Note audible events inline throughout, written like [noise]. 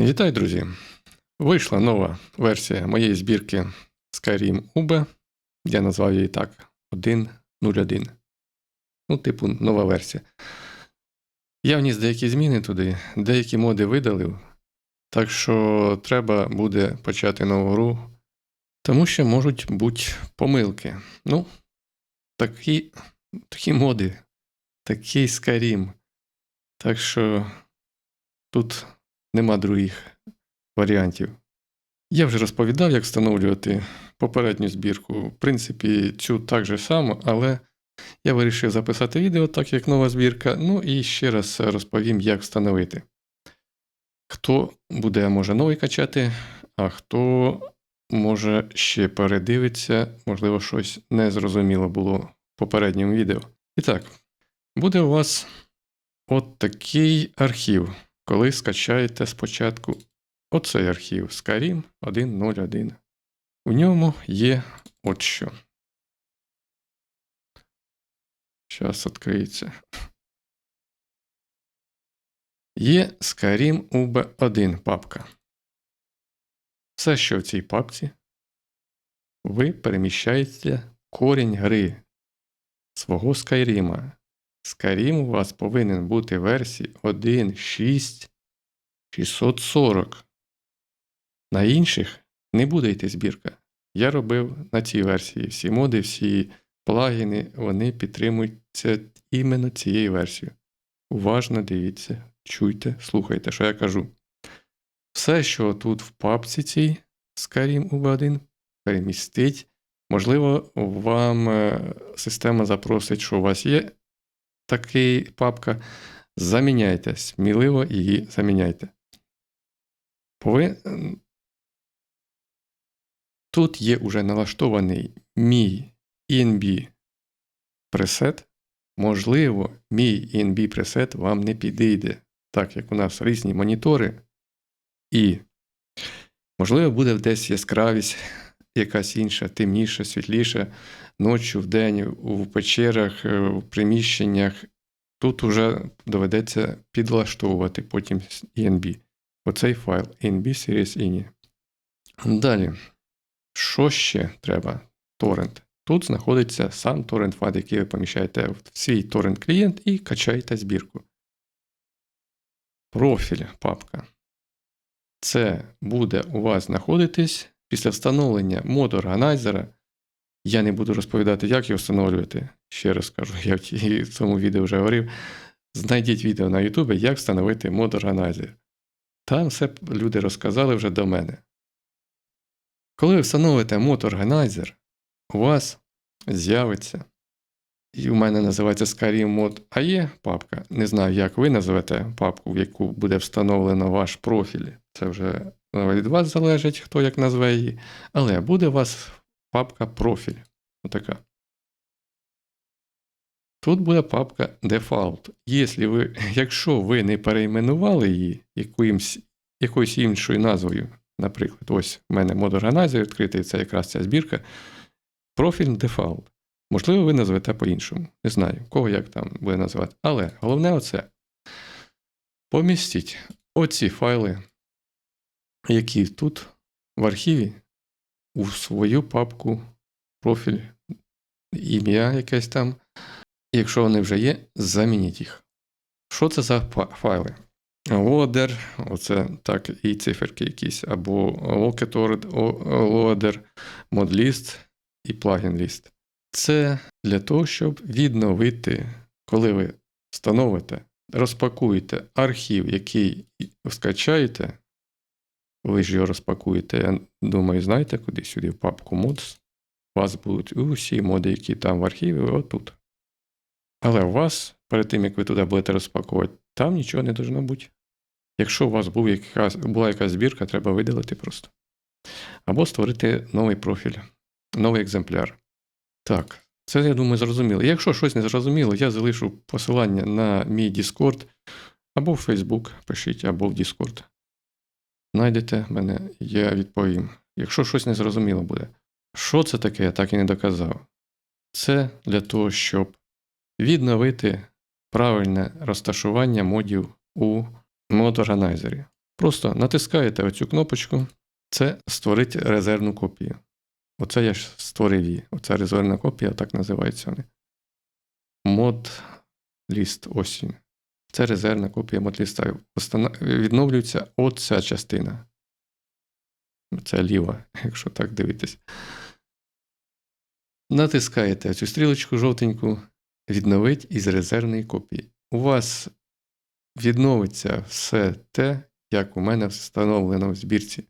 Вітаю, друзі! Вийшла нова версія моєї збірки Skyrim UB. Я назвав її так 1.01. Ну, типу, нова версія. Я вніс деякі зміни туди, деякі моди видалив. Так що треба буде почати нову гру, тому що можуть бути помилки. Ну, такі, такі моди, такий Skyrim. Так що тут нема других варіантів. Я вже розповідав, як встановлювати попередню збірку. В принципі, цю так же само, але я вирішив записати відео, так як нова збірка. Ну і ще раз розповім, як встановити. Хто буде, може, новий качати, а хто може ще передивиться, можливо, щось незрозуміло було в попередньому відео. І так, буде у вас от такий архів, коли скачаєте спочатку оцей архів Skyrim 1.0.1. У ньому є от що. Зараз відкриється. Є Skyrim UB1 папка. Все, що в цій папці, ви переміщаєте корінь гри свого Skyrim. Skyrim у вас повинен бути версії 1.6.640. На інших не буде йти збірка. Я робив на цій версії. Всі моди, всі плагіни, вони підтримуються іменно цією версією. Уважно дивіться, чуйте, слухайте, що я кажу. Все, що тут в папці цій Skyrim UB1, перемістить. Можливо, вам е, система запросить, що у вас є такий папка. Заміняйте, сміливо її заміняйте. Пови... Тут є уже налаштований мій INB пресет. Можливо, мій INB пресет вам не підійде, так як у нас різні монітори. І, можливо, буде десь яскравість якась інша, темніша, світліша, ночі, вдень, у печерах, е, в приміщеннях. Тут уже доведеться підлаштовувати потім INB. Оцей файл INB Series INI. Далі. Що ще треба? Торрент. Тут знаходиться сам торрент файл, який ви поміщаєте в свій торрент клієнт і качаєте збірку. Профіль папка. Це буде у вас знаходитись після встановлення моду органайзера. Я не буду розповідати, як його встановлювати. Ще раз кажу, я в цьому відео вже говорив. Знайдіть відео на YouTube, як встановити мод органайзер. Там все люди розказали вже до мене. Коли ви встановите мод органайзер, у вас з'явиться, і у мене називається Skyrim мод, а є папка. Не знаю, як ви називете папку, в яку буде встановлено ваш профіль. Це вже від вас залежить, хто як назве її. Але буде у вас папка профіль. Отака. Тут буде папка Default. Якщо ви, Якщо ви не перейменували її якоюсь, якоюсь іншою назвою, наприклад, ось у мене мод відкритий, це якраз ця збірка. Профіль Default. Можливо, ви назвете по-іншому. Не знаю, кого як там буде називати. Але головне оце. Помістіть оці файли, які тут в архіві, у свою папку, профіль, ім'я якесь там. Якщо вони вже є, замініть їх. Що це за файли? Loader, оце так, і циферки якісь, або loader, modlist і plugin-list. Це для того, щоб відновити, коли ви встановите, розпакуєте архів, який скачаєте, ви ж його розпакуєте, я думаю, знаєте, куди сюди в папку mods. У вас будуть усі моди, які там в архіві, отут. Але у вас, перед тим, як ви туди будете розпаковувати, там нічого не должно бути. Якщо у вас був якась, була якась збірка, треба видалити просто. Або створити новий профіль, новий екземпляр. Так, це, я думаю, зрозуміло. Якщо щось не зрозуміло, я залишу посилання на мій Discord, або в Facebook пишіть, або в Discord. Знайдете мене, я відповім. Якщо щось не зрозуміло буде. Що це таке, я так і не доказав. Це для того, щоб відновити правильне розташування модів у мод органайзері. Просто натискаєте оцю кнопочку, це створить резервну копію. Оце я ж створив її. Оця резервна копія, так називається. Мод ліст. Ось він. Це резервна копія мод-ліста. Встана- Відновлюється оця частина. Це ліва, якщо так дивитись. Натискаєте цю стрілочку жовтеньку, відновить із резервної копії. У вас відновиться все те, як у мене встановлено в збірці.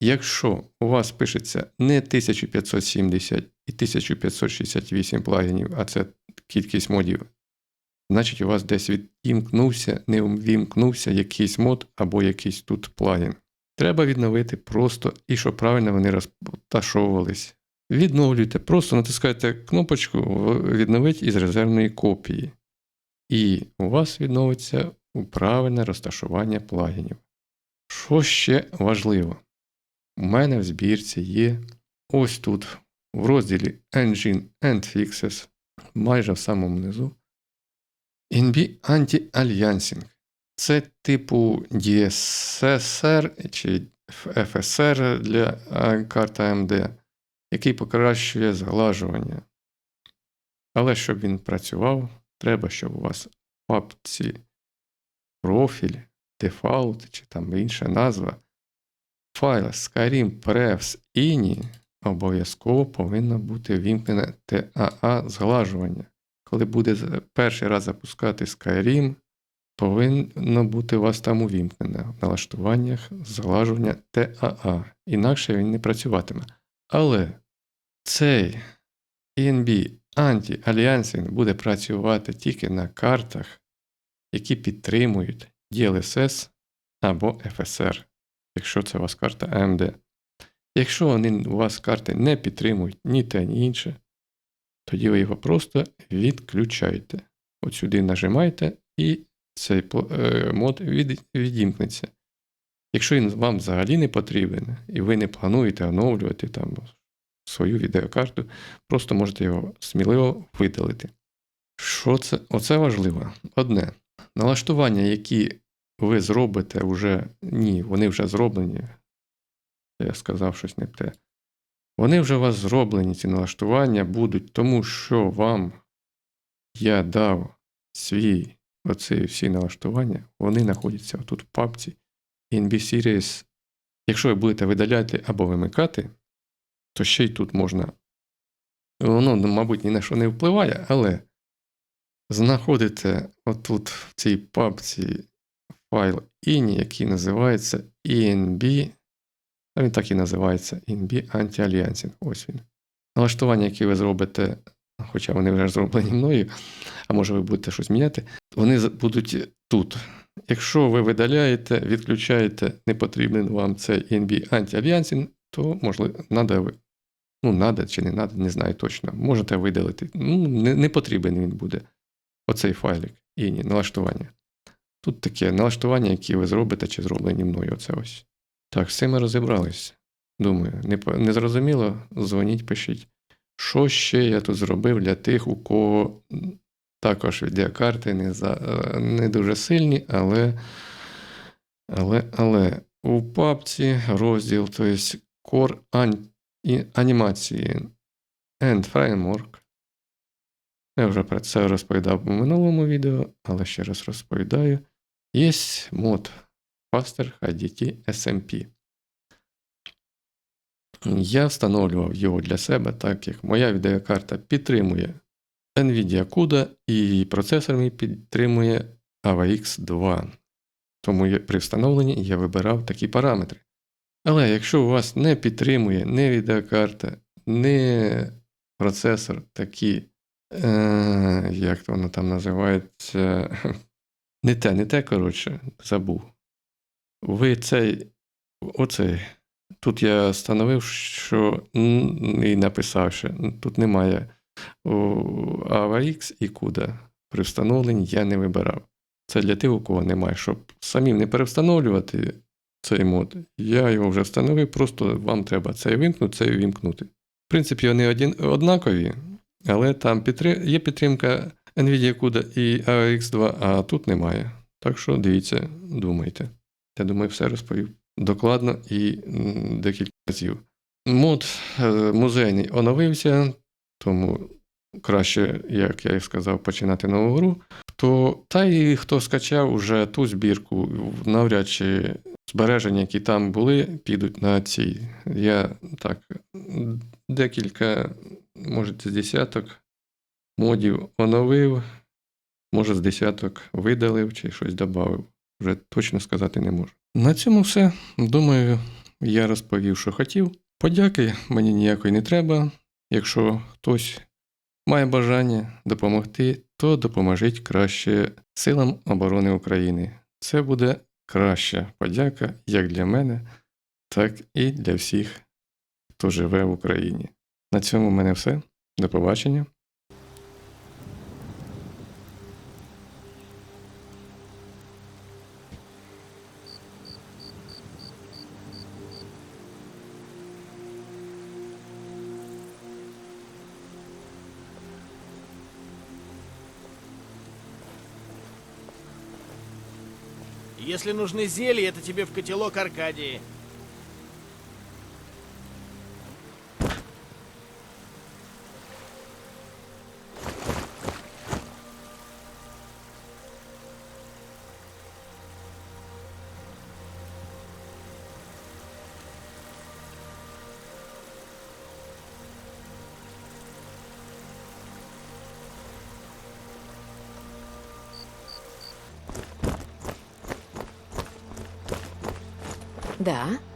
Якщо у вас пишеться не 1570 і 1568 плагінів, а це кількість модів, значить у вас десь відімкнувся, не ввімкнувся якийсь мод або якийсь тут плагін. Треба відновити просто і щоб правильно вони розташовувались. Відновлюйте, просто натискайте кнопочку відновити із резервної копії. І у вас відновиться правильне розташування плагінів. Що ще важливо? У мене в збірці є ось тут, в розділі Engine and Fixes, майже в самому низу, NB Anti-Aliasing. Це типу DSSR чи FSR для карти AMD, який покращує зглажування. Але щоб він працював, треба, щоб у вас в папці профіль, дефаулт чи там інша назва. Файл Skyrim Prefs INI обов'язково повинно бути вімкнене TAA зглажування. Коли буде перший раз запускати Skyrim, повинно бути у вас там увімкнене в налаштуваннях зглажування TAA, інакше він не працюватиме. Але цей ENB Anti-Aliasing буде працювати тільки на картах, які підтримують DLSS або FSR, якщо це у вас карта AMD. Якщо вони у вас карти не підтримують ні те, ні інше, тоді ви його просто відключаєте. От сюди нажимаєте, і цей е, мод від, відімкнеться. Якщо він вам взагалі не потрібен, і ви не плануєте оновлювати там свою відеокарту, просто можете його сміливо видалити. Що це? Оце важливо. Одне. Налаштування, які ви зробите вже. Ні, вони вже зроблені. Я сказав щось не те. Вони вже у вас зроблені, ці налаштування будуть, тому що вам я дав свій оці всі налаштування, вони знаходяться тут в папці NB Series. Якщо ви будете видаляти або вимикати, то ще й тут можна. Воно, ну, мабуть, ні на що не впливає, але знаходите отут в цій папці файл INI, який називається ENB. А він так і називається ENB Anti-Aliasing. Ось він. Налаштування, які ви зробите, хоча вони вже зроблені мною, а може ви будете щось міняти, вони будуть тут. Якщо ви видаляєте, відключаєте не потрібен вам цей ENB Anti-Aliasing, то можливо, надо, ну, надо чи не надо, не знаю точно. Можете видалити. Ну, не, не потрібен він буде. Оцей файлик INI, налаштування. Тут таке налаштування, які ви зробите чи зроблені мною. Оце ось. Так, з цим ми розібрались. Думаю, не, не зрозуміло, дзвоніть, пишіть. Що ще я тут зробив для тих, у кого також відеокарти не, за, не дуже сильні, але, але, але у папці розділ, тобто Core анімації and Framework. Я вже про це розповідав у минулому відео, але ще раз розповідаю. Є мод Faster HDT SMP. Я встановлював його для себе, так як моя відеокарта підтримує NVIDIA CUDA і процесор мій підтримує AVX 2. Тому при встановленні я вибирав такі параметри. Але якщо у вас не підтримує не відеокарта, не процесор такі, е, як воно там називається, [laughs] не те, не те, коротше, забув. Ви цей, оцей, тут я встановив, що і написав, що тут немає AVX і CUDA. При встановленні я не вибирав. Це для тих, у кого немає, щоб самим не перевстановлювати цей мод. Я його вже встановив, просто вам треба цей вимкнути, цей вимкнути. В принципі, вони один, однакові, але там підтри... є підтримка NVIDIA CUDA і AVX 2, а тут немає. Так що дивіться, думайте. Я думаю, все розповів докладно і декілька разів. Мод е, музейний оновився, тому краще, як я і сказав, починати нову гру. Хто, та й хто скачав уже ту збірку, навряд чи збереження, які там були, підуть на ці. Я так, декілька, може, з десяток модів оновив, може, з десяток видалив чи щось додав. Вже точно сказати не можу. На цьому все. Думаю, я розповів, що хотів. Подяки мені ніякої не треба. Якщо хтось має бажання допомогти, то допоможіть краще Силам оборони України. Це буде краща подяка як для мене, так і для всіх, хто живе в Україні. На цьому в мене все. До побачення. Если нужны зелья, это тебе в котелок Аркадии. Да.